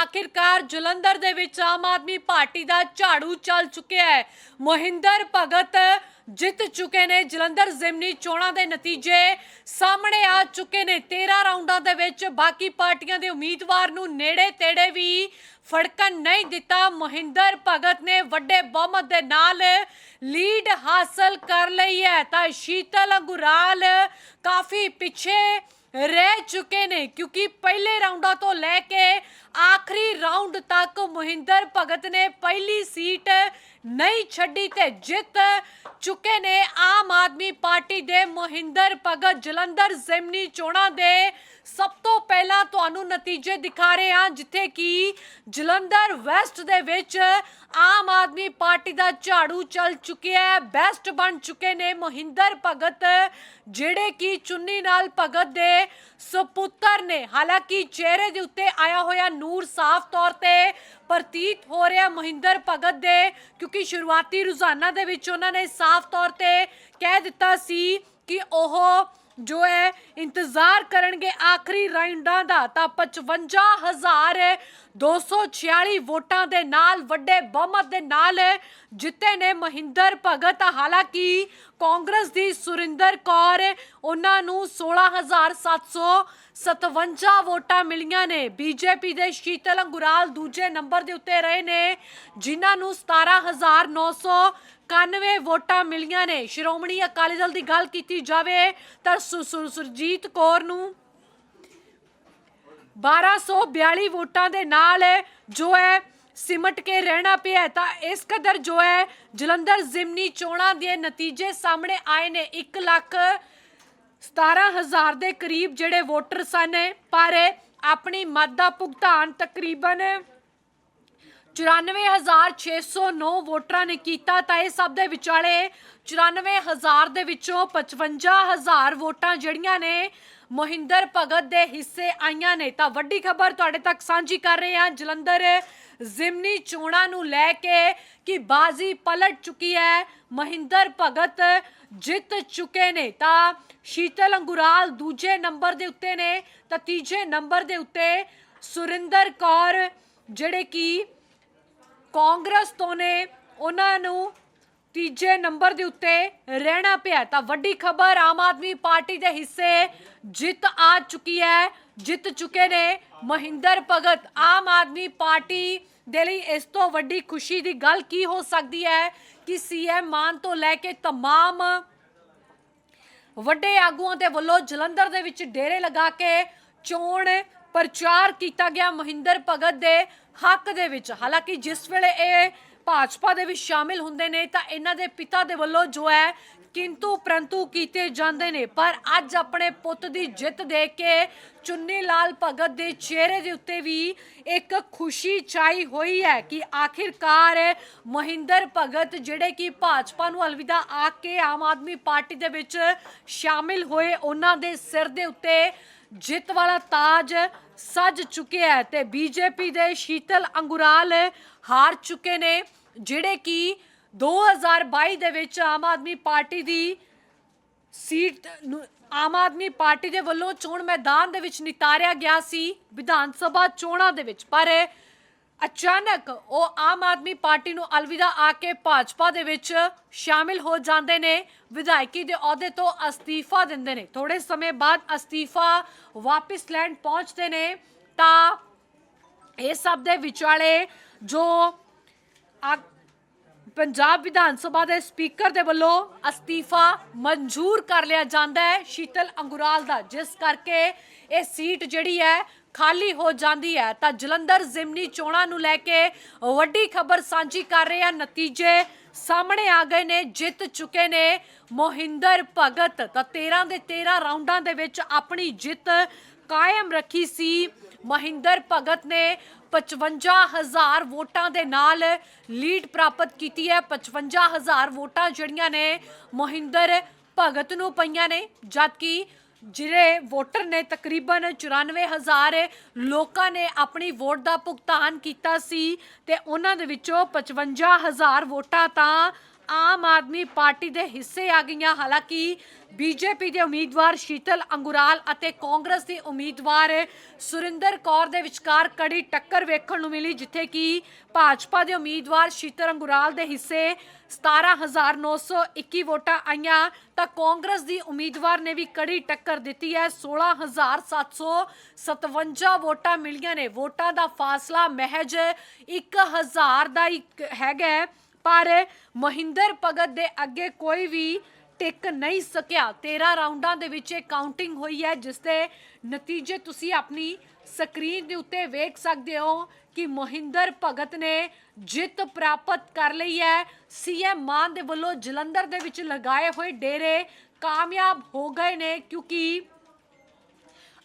ਆਖਿਰਕਾਰ ਜਲੰਧਰ ਦੇ ਵਿੱਚ ਆਮ ਆਦਮੀ ਪਾਰਟੀ ਦਾ ਝਾੜੂ ਚੱਲ ਚੁੱਕਿਆ ਹੈ। ਮੋਹਿੰਦਰ ਭਗਤ ਜਿੱਤ ਚੁੱਕੇ ਨੇ। ਜਲੰਧਰ ਜ਼ਿਮਨੀ ਚੋਣਾਂ ਦੇ ਨਤੀਜੇ ਸਾਹਮਣੇ ਆ ਚੁੱਕੇ ਨੇ। 13 ਰਾਉਂਡਾਂ ਦੇ ਵਿੱਚ ਬਾਕੀ ਪਾਰਟੀਆਂ ਦੇ ਉਮੀਦਵਾਰ ਨੂੰ ਨੇੜੇ ਤੇੜੇ ਵੀ ਫੜਕਣ ਨਹੀਂ ਦਿੱਤਾ। ਮੋਹਿੰਦਰ ਭਗਤ ਨੇ ਵੱਡੇ ਬਹੁਮਤ ਦੇ ਨਾਲ ਲੀਡ ਹਾਸਲ ਕਰ ਲਈ ਹੈ। ਤਾਂ ਸ਼ੀਤਲ ਅੰਗੁਰਾਲ ਕਾਫੀ ਪਿੱਛੇ ਰਹਿ ਚੁੱਕੇ ਨੇ, ਕਿਉਂਕਿ ਪਹਿਲੇ ਰਾਉਂਡਾਂ ਤੋਂ ਲੈ ਕੇ ਆਖਰੀ ਰਾਉਂਡ ਤੱਕ ਮੋਹਿੰਦਰ ਭਗਤ ਨੇ ਪਹਿਲੀ ਸੀਟ ਨਹੀਂ ਛੱਡੀ ਤੇ ਜਿੱਤ ਚੁੱਕੇ ਨੇ ਆਮ ਆਦਮੀ ਪਾਰਟੀ ਦੇ ਮੋਹਿੰਦਰ ਭਗਤ। ਜਲੰਧਰ ਜ਼ਿਮਨੀ ਚੋਣਾਂ ਦੇ ਸਭ ਤੋਂ ਪਹਿਲਾਂ ਤੁਹਾਨੂੰ ਨਤੀਜੇ ਦਿਖਾ ਰਹੇ ਹਾਂ, ਜਿੱਥੇ ਕਿ ਜਲੰਧਰ ਵੈਸਟ ਦੇ ਵਿੱਚ ਆਮ ਆਦਮੀ ਪਾਰਟੀ ਦਾ ਝਾੜੂ ਚੱਲ ਚੁੱਕਿਆ ਹੈ। ਬੈਸਟ ਬਣ ਚੁੱਕੇ ਨੇ ਮੋਹਿੰਦਰ ਭਗਤ, ਜਿਹੜੇ ਕਿ ਚੁੰਨੀ ਨਾਲ ਭਗਤ ਦੇ ਸੁਪੁੱਤਰ ਨੇ। ਹਾਲਾਂਕਿ ਚਿਹਰੇ ਦੇ ਉੱਤੇ ਆਇਆ ਹੋਇਆ ਨੂਰ ਸਾਫ਼ ਤੌਰ ਤੇ ਪ੍ਰਤੀਤ ਹੋ ਰਿਹਾ ਮਹਿੰਦਰ ਭਗਤ ਦੇ, ਕਿਉਂਕਿ ਸ਼ੁਰੂਆਤੀ ਰੁਝਾਨਾਂ ਦੇ ਵਿੱਚ ਉਹਨਾਂ ਨੇ ਸਾਫ਼ ਤੌਰ ਤੇ ਕਹਿ ਦਿੱਤਾ ਸੀ ਕਿ ਉਹ ਜੋ ਹੈ ਇੰਤਜ਼ਾਰ ਕਰਨਗੇ ਆਖਰੀ ਰਾਉਂਡਾਂ ਦਾ, ਤਾਂ 55246 ਵੋਟਾਂ ਦੇ ਨਾਲ, ਵੱਡੇ ਬਹੁਮਤ ਦੇ ਨਾਲ ਜਿੱਤੇ ਨੇ ਮਹਿੰਦਰ ਭਗਤ। ਹਾਲਾਂਕਿ ਕਾਂਗਰਸ ਦੀ ਸੁਰਿੰਦਰ ਕੌਰ, ਉਹਨਾਂ ਨੂੰ 16757 ਵੋਟਾਂ ਮਿਲੀਆਂ ਨੇ। ਬੀਜੇਪੀ ਦੇ ਸ਼ੀਤਲ ਅੰਗੁਰਾਲ ਦੂਜੇ ਨੰਬਰ ਦੇ ਉੱਤੇ ਰਹੇ ਨੇ, ਜਿਨ੍ਹਾਂ ਨੂੰ 17900 91 ਵੋਟਾਂ ਮਿਲੀਆਂ ਨੇ। ਸ਼੍ਰੋਮਣੀ ਅਕਾਲੀ ਦਲ ਦੀ ਗੱਲ ਕੀਤੀ ਜਾਵੇ ਤਾਂ ਸੁ- ਸੁ- ਸੁਰਜੀਤ ਕੌਰ ਨੂੰ 1242 ਵੋਟਾਂ ਦੇ ਨਾਲ ਜੋ ਹੈ ਸਿਮਟ ਕੇ ਰਹਿਣਾ ਪਿਆ ਤਾਂ ਇਸ ਕਦਰ ਜੋ ਹੈ ਜਲੰਧਰ ਜ਼ਿਮਨੀ ਚੋਣਾਂ ਦੇ ਨਤੀਜੇ ਸਾਹਮਣੇ ਆਏ ਨੇ। 1 ਲੱਖ 17000 ਦੇ ਕਰੀਬ ਜਿਹੜੇ ਵੋਟਰ ਸਨ, ਪਰ ਆਪਣੀ ਮਤ ਦਾ ਭੁਗਤਾਨ ਤਕਰੀਬਨ 94609 ਵੋਟਰਾਂ ਨੇ ਕੀਤਾ, ਤਾਂ ਇਹ ਸਭ ਦੇ ਵਿਚਾਲੇ 94000 ਦੇ ਵਿੱਚੋਂ 55000 ਵੋਟਾਂ ਜਿਹੜੀਆਂ ਨੇ ਮੋਹਿੰਦਰ ਭਗਤ ਦੇ ਹਿੱਸੇ ਆਈਆਂ ਨੇ। ਤਾਂ ਵੱਡੀ ਖਬਰ ਤੁਹਾਡੇ ਤੱਕ ਸਾਂਝੀ ਕਰ ਰਹੇ ਹਾਂ, ਜਲੰਧਰ ਜ਼ਿਮਨੀ ਚੋਣਾਂ ਨੂੰ ਲੈ ਕੇ ਕਿ ਬਾਜ਼ੀ ਪਲਟ ਚੁੱਕੀ ਹੈ, ਮਹਿੰਦਰ ਭਗਤ ਜਿੱਤ ਚੁੱਕੇ ਨੇ। ਤਾਂ ਸ਼ੀਤਲ ਅੰਗੁਰਾਲ ਦੂਜੇ ਨੰਬਰ ਦੇ ਉੱਤੇ ਨੇ, ਤਾਂ ਤੀਜੇ ਨੰਬਰ ਦੇ ਉੱਤੇ ਸੁਰਿੰਦਰ ਕੌਰ, ਜਿਹੜੇ ਕਿ ਕਾਂਗਰਸ ਤੋਂ ਨੇ ਉਹਨਾਂ ਨੂੰ ਤੀਜੇ ਨੰਬਰ ਦੇ ਉੱਤੇ ਰਹਿਣਾ ਪਿਆ ਤਾਂ ਵੱਡੀ ਖਬਰ ਆਮ ਆਦਮੀ ਪਾਰਟੀ ਦੇ ਹਿੱਸੇ ਜਿੱਤ ਆ ਚੁੱਕੀ ਹੈ ਜਿੱਤ ਚੁੱਕੇ ਨੇ ਮਹਿੰਦਰ ਭਗਤ ਆਮ ਆਦਮੀ ਪਾਰਟੀ ਦੇ ਲਈ ਇਸ ਤੋਂ ਵੱਡੀ ਖੁਸ਼ੀ ਦੀ ਗੱਲ ਕੀ ਹੋ ਸਕਦੀ ਹੈ ਕਿ ਸੀਐਮ ਮਾਨ ਤੋਂ ਲੈ ਕੇ तमाम ਵੱਡੇ ਆਗੂਆਂ ਦੇ ਵੱਲੋਂ ਜਲੰਧਰ ਦੇ ਵਿੱਚ ਡੇਰੇ ਲਗਾ ਕੇ ਚੋਣ ਪ੍ਰਚਾਰ ਕੀਤਾ ਗਿਆ ਮਹਿੰਦਰ ਭਗਤ ਦੇ ਹੱਕ ਦੇ ਵਿੱਚ। ਹਾਲਾਂਕਿ ਜਿਸ ਵੇਲੇ ਇਹ ਭਾਜਪਾ ਦੇ ਵਿੱਚ ਸ਼ਾਮਿਲ ਹੁੰਦੇ ਨੇ, ਤਾਂ ਇਹਨਾਂ ਦੇ ਪਿਤਾ ਦੇ ਵੱਲੋਂ ਜੋ ਹੈ ਕਿੰਤੂ ਪ੍ਰੰਤੂ ਕੀਤੇ ਜਾਂਦੇ ਨੇ। ਪਰ ਅੱਜ ਆਪਣੇ ਪੁੱਤ ਦੀ ਜਿੱਤ ਦੇਖ ਕੇ ਚੁੰਨੀ ਲਾਲ ਭਗਤ ਦੇ ਚਿਹਰੇ ਦੇ ਉੱਤੇ ਵੀ ਇੱਕ ਖੁਸ਼ੀ ਛਾਈ ਹੋਈ ਹੈ ਕਿ ਆਖਿਰਕਾਰ ਮਹਿੰਦਰ ਭਗਤ, ਜਿਹੜੇ ਕਿ ਭਾਜਪਾ ਨੂੰ ਅਲਵਿਦਾ ਆ ਕੇ ਆਮ ਆਦਮੀ ਪਾਰਟੀ ਦੇ ਵਿੱਚ ਸ਼ਾਮਿਲ ਹੋਏ, ਉਹਨਾਂ ਦੇ ਸਿਰ ਦੇ ਉੱਤੇ ਜਿੱਤ ਵਾਲਾ ਤਾਜ ਸੱਜ ਚੁੱਕਿਆ ਹੈ ਤੇ ਬੀਜੇਪੀ ਦੇ ਸ਼ੀਤਲ ਅੰਗੁਰਾਲ ਹਾਰ ਚੁੱਕੇ ਨੇ, ਜਿਹੜੇ ਕਿ 2022 ਦੇ ਵਿੱਚ ਆਮ ਆਦਮੀ ਪਾਰਟੀ ਦੀ ਸੀਟ ਨੂੰ ਆਮ ਆਦਮੀ ਪਾਰਟੀ ਦੇ ਵੱਲੋਂ ਚੋਣ ਮੈਦਾਨ ਦੇ ਵਿੱਚ ਨਿਤਾਰਿਆ ਗਿਆ ਸੀ, ਵਿਧਾਨ ਸਭਾ ਚੋਣਾਂ ਦੇ ਵਿੱਚ। ਪਰ ਅਚਾਨਕ ਉਹ ਆਮ ਆਦਮੀ ਪਾਰਟੀ ਨੂੰ ਅਲਵਿਦਾ ਆ ਕੇ ਭਾਜਪਾ ਦੇ ਵਿੱਚ ਸ਼ਾਮਿਲ ਹੋ ਜਾਂਦੇ ਨੇ। ਵਿਧਾਇਕੀ ਦੇ ਅਹੁਦੇ ਤੋਂ ਅਸਤੀਫਾ ਦਿੰਦੇ ਨੇ। ਥੋੜੇ ਸਮੇਂ ਬਾਅਦ ਅਸਤੀਫਾ ਵਾਪਸ ਲੈਣ ਪਹੁੰਚਦੇ ਨੇ ਤਾਂ ਇਹ ਸਭ ਦੇ ਵਿਚਾਲੇ ਜੋ ਆ- ਪੰਜਾਬ ਵਿਧਾਨ ਸਭਾ ਦੇ ਸਪੀਕਰ ਦੇ ਵੱਲੋਂ ਅਸਤੀਫਾ ਮਨਜ਼ੂਰ ਕਰ ਲਿਆ ਜਾਂਦਾ ਹੈ। ਸ਼ੀਤਲ ਅੰਗੁਰਾਲ ਦਾ, ਜਿਸ ਕਰਕੇ ਇਹ ਸੀਟ ਜਿਹੜੀ ਹੈ ਖਾਲੀ ਹੋ ਜਾਂਦੀ ਹੈ। ਤਾਂ ਜਲੰਧਰ ਜ਼ਿਮਨੀ ਚੋਣਾਂ ਨੂੰ ਲੈ ਕੇ ਵੱਡੀ ਖਬਰ ਸਾਂਝੀ ਕਰ ਰਹੇ ਆ। ਨਤੀਜੇ ਸਾਹਮਣੇ ਆ ਗਏ ਨੇ, ਜਿੱਤ ਚੁੱਕੇ ਨੇ ਮੋਹਿੰਦਰ ਭਗਤ। ਤਾਂ 13 ਦੇ 13 ਰਾਉਂਡਾਂ ਦੇ ਵਿੱਚ ਆਪਣੀ ਜਿੱਤ ਕਾਇਮ ਰੱਖੀ ਸੀ। ਮਹਿੰਦਰ ਭਗਤ ਨੇ 55000 ਵੋਟਾਂ ਦੇ ਨਾਲ ਲੀਡ ਪ੍ਰਾਪਤ ਕੀਤੀ ਹੈ। 55000 ਵੋਟਾਂ ਜਿਹੜੀਆਂ ਨੇ ਮਹਿੰਦਰ ਭਗਤ ਨੂੰ ਪਈਆਂ ਨੇ। ਜਦਕਿ ਜਿਹੜੇ ਵੋਟਰ ਨੇ ਤਕਰੀਬਨ 94000 ਲੋਕਾਂ ਨੇ ਆਪਣੀ ਵੋਟ ਦਾ ਭੁਗਤਾਨ ਕੀਤਾ ਸੀ ਤੇ ਉਹਨਾਂ ਦੇ ਵਿੱਚੋਂ 55000 ਵੋਟਾਂ ਤਾਂ ਆਮ ਆਦਮੀ ਪਾਰਟੀ ਦੇ ਹਿੱਸੇ ਆ ਗਈਆਂ। ਹਾਲਾਂਕਿ ਬੀਜੇਪੀ ਦੇ ਉਮੀਦਵਾਰ ਸ਼ੀਤਲ ਅੰਗੁਰਾਲ ਅਤੇ ਕਾਂਗਰਸ ਦੀ ਉਮੀਦਵਾਰ ਸੁਰਿੰਦਰ ਕੌਰ ਦੇ ਵਿਚਕਾਰ ਕੜੀ ਟੱਕਰ ਵੇਖਣ ਨੂੰ ਮਿਲੀ, ਜਿੱਥੇ ਕਿ ਭਾਜਪਾ ਦੇ ਉਮੀਦਵਾਰ ਸ਼ੀਤਲ ਅੰਗੁਰਾਲ ਦੇ ਹਿੱਸੇ 17921 ਵੋਟਾਂ ਆਈਆਂ। ਤਾਂ ਕਾਂਗਰਸ ਦੀ ਉਮੀਦਵਾਰ ਨੇ ਵੀ ਕੜੀ ਟੱਕਰ ਦਿੱਤੀ ਹੈ। 16757 ਵੋਟਾਂ ਮਿਲੀਆਂ ਨੇ। ਵੋਟਾਂ ਦਾ ਫਾਸਲਾ ਮਹਿਜ 1000 ਦਾ ਇੱਕ ਹੈਗਾ ਪਰ ਮਹਿੰਦਰ ਭਗਤ ਦੇ ਅੱਗੇ ਕੋਈ ਵੀ ਟਿਕ ਨਹੀਂ ਸਕਿਆ। 13 ਰਾਉਂਡਾਂ ਦੇ ਵਿੱਚ ਇਹ ਕਾਊਂਟਿੰਗ ਹੋਈ ਹੈ, ਜਿਸ ਦੇ ਨਤੀਜੇ ਤੁਸੀਂ ਆਪਣੀ ਸਕਰੀਨ ਦੇ ਉੱਤੇ ਵੇਖ ਸਕਦੇ ਹੋ ਕਿ ਮੋਹਿੰਦਰ ਭਗਤ ਨੇ ਜਿੱਤ ਪ੍ਰਾਪਤ ਕਰ ਲਈ ਹੈ। ਸੀਐਮ ਮਾਨ ਦੇ ਵੱਲੋਂ ਜਲੰਧਰ ਦੇ ਵਿੱਚ ਲਗਾਏ ਹੋਏ ਡੇਰੇ ਕਾਮਯਾਬ ਹੋ ਗਏ ਨੇ, ਕਿਉਂਕਿ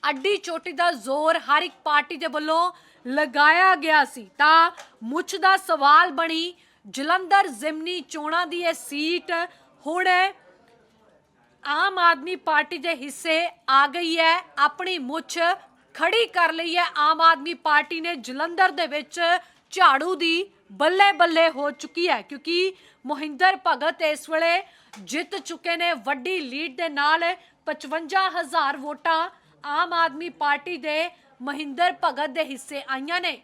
ਅੱਡੀ ਚੋਟੀ ਦਾ ਜ਼ੋਰ ਹਰ ਇੱਕ ਪਾਰਟੀ ਦੇ ਵੱਲੋਂ ਲਗਾਇਆ ਗਿਆ ਸੀ। ਤਾਂ ਮੁੱਛ ਦਾ ਸਵਾਲ ਬਣੀ ਜਲੰਧਰ ਜ਼ਿਮਨੀ ਚੋਣਾਂ ਦੀ ਇਹ ਸੀਟ ਹੁਣ ਆਮ ਆਦਮੀ ਪਾਰਟੀ ਦੇ ਹਿੱਸੇ ਆ ਗਈ ਹੈ। ਆਪਣੀ ਮੁੱਛ ਖੜੀ ਕਰ ਲਈ ਹੈ। ਆਮ ਆਦਮੀ ਪਾਰਟੀ ਨੇ ਜਲੰਧਰ ਦੇ ਵਿੱਚ ਝਾੜੂ ਦੀ ਬੱਲੇ ਬੱਲੇ ਹੋ ਚੁੱਕੀ ਹੈ ਕਿਉਂਕਿ ਮੋਹਿੰਦਰ ਭਗਤ ਇਸ ਵੇਲੇ ਜਿੱਤ ਚੁੱਕੇ ਨੇ। ਵੱਡੀ ਲੀਡ ਦੇ ਨਾਲ 55000 ਵੋਟਾਂ ਆਮ ਆਦਮੀ ਪਾਰਟੀ ਦੇ ਮਹਿੰਦਰ ਭਗਤ ਦੇ ਹਿੱਸੇ ਆਈਆਂ ਨੇ।